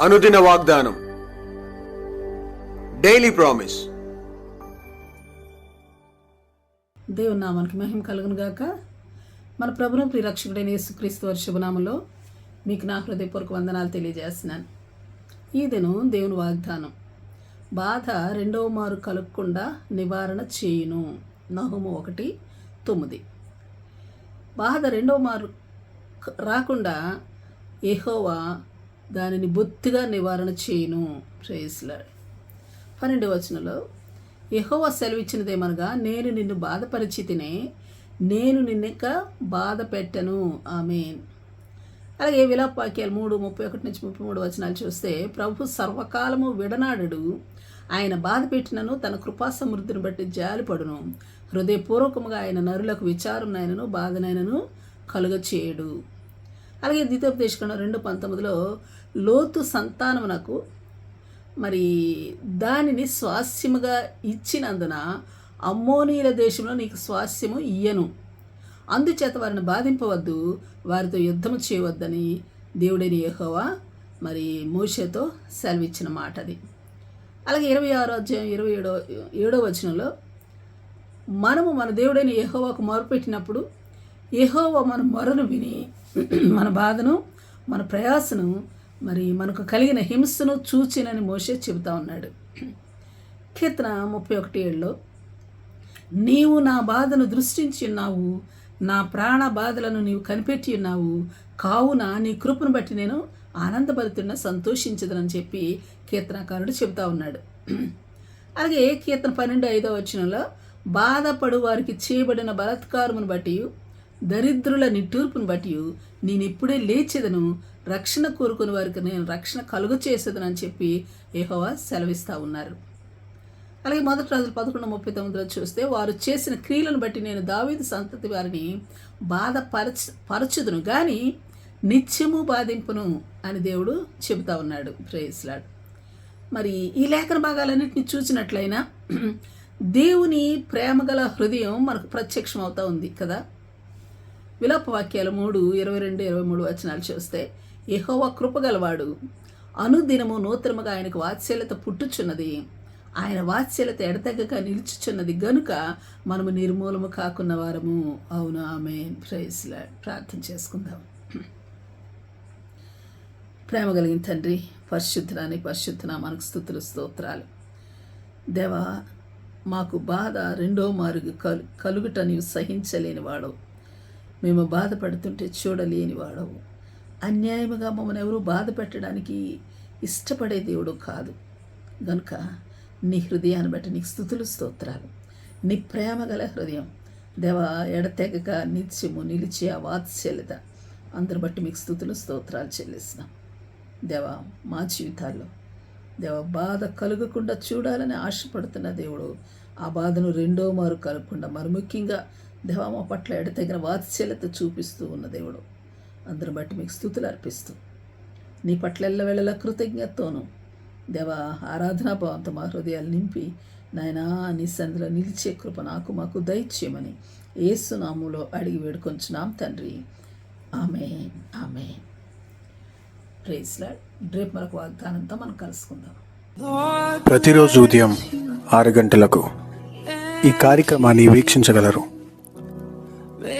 అనుదిన వాగ్దానం. Daily promise దేవుని నామానికి మహిమ కలుగును గాక. మన ప్రభును ప్రిరక్షకుడైన యేసుక్రీస్తు వారి శుభనామంలో మీకు నా హృదయపూర్వక వందనాలు తెలియజేస్తున్నాను. ఈ దినం దేవుని వాగ్దానం. బాధ రెండవ మారు కలగకుండా నివారణ చేయును. నహుము ఒకటి తొమ్మిది. బాధ రెండవ మారు రాకుండా ఎహోవా దానిని బొత్తిగా నివారణ చేయను. ప్రేస్లాడ్ పన్నెండు వచనంలో యెహోవా సెలవిచ్చినదేమనగా నేను నిన్ను బాధపరిచితినే నేను నిన్నక బాధ పెట్టను ఆమె అలాగే విలాపాక్యాలు మూడు ముప్పై ఒకటి నుంచి ముప్పై మూడు వచనాలు చూస్తే ప్రభు సర్వకాలము విడనాడడు. ఆయన బాధ పెట్టినను తన కృపా సమృద్ధిని బట్టి జాలిపడును హృదయపూర్వకముగా ఆయన నరులకు విచారనైనను బాధనైనను కలుగ చేయడు అలాగే ద్వితోపదేశకం రెండు పంతొమ్మిదిలో లోతు సంతానమునకు మరి దానిని స్వాస్యముగా ఇచ్చినందున అమ్మోనీల దేశంలో నీకు స్వాస్యము ఇయ్యను. అందుచేత వారిని బాధింపవద్దు వారితో యుద్ధము చేయవద్దని దేవుడైన యహోవా మరి మోషేతో సెలవిచ్చిన మాట అది అలాగే ఇరవై ఆరో అధ్యాయం ఇరవై ఏడో ఏడో వచనంలో మనము మన దేవుడైన యహోవాకు మొరపెట్టినప్పుడు యహోవా మన మొరను విని మన బాధను మన ప్రయాసను మరి మనకు కలిగిన హింసను చూచినని మోసే చెబుతా ఉన్నాడు. కీర్తన ముప్పై ఒకటి ఏడులో నీవు నా బాధను దృష్టించి ఉన్నావు నా ప్రాణ బాధలను నీవు కనిపెట్టి ఉన్నావు కావున నీ కృపను బట్టి నేను ఆనందపడుతున్న సంతోషించదనని చెప్పి కీర్తనకారుడు చెబుతా ఉన్నాడు. అలాగే కీర్తన పన్నెండు ఐదో వచనంలో బాధపడు వారికి చేయబడిన బలత్కారమును బట్టి దరిద్రుల నిట్టూర్పును బట్టి నేను ఇప్పుడే లేచేదను రక్షణ కోరుకుని వారికి నేను రక్షణ కలుగు చేసేదనని చెప్పి ఏహోవా సెలవిస్తూ ఉన్నారు. అలాగే మొదటి రాజులు పదకొండు ముప్పై తొమ్మిదిలో చూస్తే వారు చేసిన క్రియలను బట్టి నేను దావీదు సంతతి వారిని బాధపరచ పరచుదును. కానీ నిత్యము బాధింపును అని దేవుడు చెబుతా ఉన్నాడు. ప్రేయస్లాడు మరి ఈ లేఖన భాగాలన్నింటినీ చూసినట్లయినా దేవుని ప్రేమగల హృదయం మనకు ప్రత్యక్షం అవుతూ ఉంది కదా? విలాప వాక్యాలు మూడు ఇరవై రెండు ఇరవై మూడు వచనాలు చూస్తే యెహోవా కృపగలవాడు. అనుదినము నూతనముగా ఆయనకు వాత్సల్యత పుట్టుచున్నది. ఆయన వాత్సల్యత ఎడతెగక నిలుచుచున్నది గనుక మనము నిర్మూలము కాకున్న వారము. అవును ఆమె ప్రైస్లా ప్రార్థన చేసుకుందాం. ప్రేమ కలిగిన తండ్రి పరిశుద్ధరాని పరిశుద్ధన మనకు స్థుతులు స్తోత్రాలు. దేవా మాకు బాధ రెండో మారుగు కలు కలుగుట నీవు సహించలేని వాడవు మేము బాధపడుతుంటే చూడలేని వాడవు. అన్యాయముగా మమ్మల్ని ఎవరు బాధ పెట్టడానికి ఇష్టపడే దేవుడు కాదు. గనుక నీ హృదయాన్ని బట్టి నీకు స్థుతులు స్తోత్రాలు. నీ ప్రేమ గల హృదయం. దేవ ఎడతెగక నిత్యము నిలిచి ఆ వాత్సల్యత. అందరు బట్టి మీకు స్థుతులు స్తోత్రాలు చెల్లిస్తున్నాం. దేవా మా జీవితాల్లో దేవ బాధ కలగకుండా చూడాలని ఆశపడుతున్న దేవుడు ఆ బాధను రెండో మారు కలగకుండా మరి ముఖ్యంగా దేవా మా పట్ల ఎడతగిన వాత్సల్యత చూపిస్తూ ఉన్న దేవుడు. అందరిని బట్టి మీకు స్థుతులు అర్పిస్తూ. నీ పట్ల ఎల్లవేళలా కృతజ్ఞతతోనూ దేవ ఆరాధనా భావంతో మా హృదయాలు నింపి నాయనా నీ సందులో నిలిచే కృప నాకు మాకు దయచేయమని ఏసునాములో అడిగి వేడుకొంచున్నాం తండ్రి. ఆమె ఆమె ప్రేస్లాడ్ రేపు మరొక వాగ్దానంతో మనం కలుసుకుందాం. ప్రతిరోజు ఉదయం ఆరు గంటలకు ఈ కార్యక్రమాన్ని వీక్షించగలరు.